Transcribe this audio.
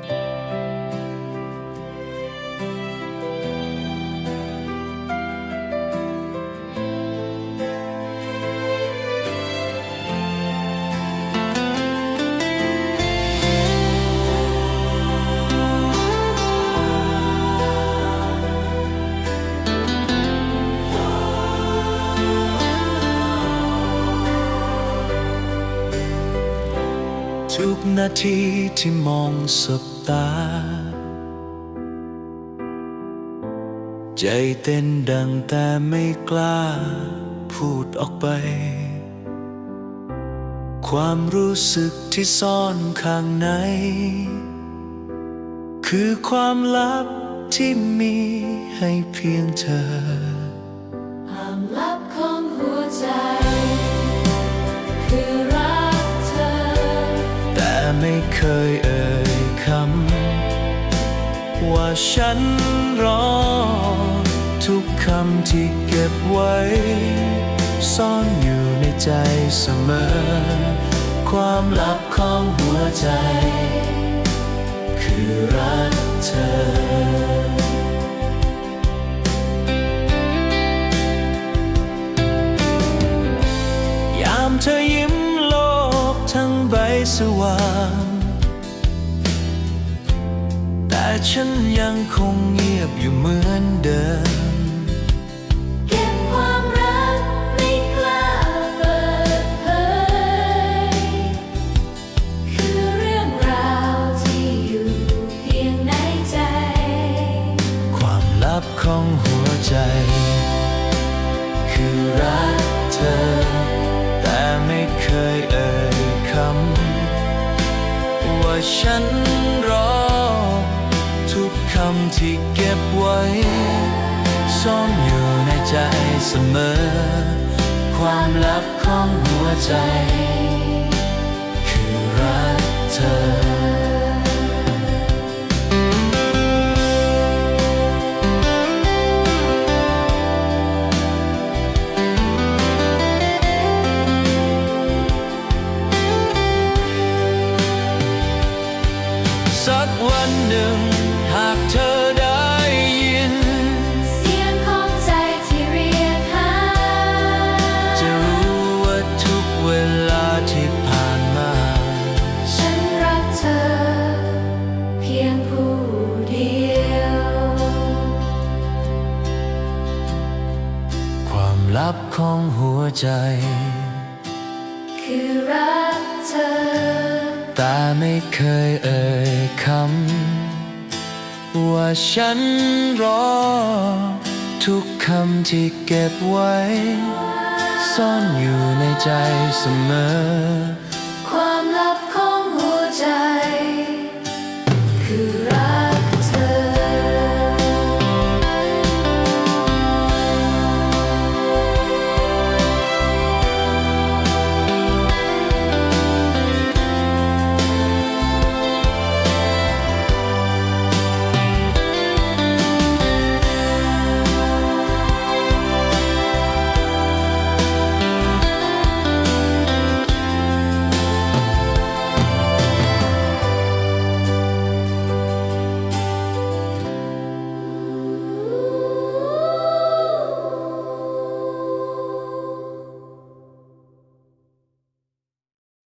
you ทุกนาทีที่มองสบตา ใจเต้นดังแต่ไม่กล้า พูดออกไป ความรู้สึกที่ซ่อนข้างใน คือความลับที่มีให้เพียงเธอ ไม่เคยเอ่ยคำว่าฉันรอ ทุกคำที่เก็บไว้ ซ่อนอยู่ในใจเสมอ ความลับของหัวใจ คือรักเธอ สว่าง แต่ฉันยังคงเงียบอยู่เหมือนเดิมเก็บความรักไม่กล้าเปิดเผยคือเรื่องราวที่อยู่เพียงในใจความลับของหัวใจ คือรักเธอ ว่าฉันรอ ทุกคำที่เก็บไว้ ซ่อนอยู่ในใจเสมอ ความลับของหัวใจ วันหนึ่ง หากเธอได้ยิน เสียงของใจที่เรียกหา จะรู้ว่าทุกเวลาที่ผ่านมา ฉันรักเธอ เพียงผู้เดียว ความลับของหัวใจ คือรักเธอ แต่ไม่เคยเอ่ยคำว่าฉันรอ ทุกคำที่เก็บไว้ ซ่อนอยู่ในใจเสมอ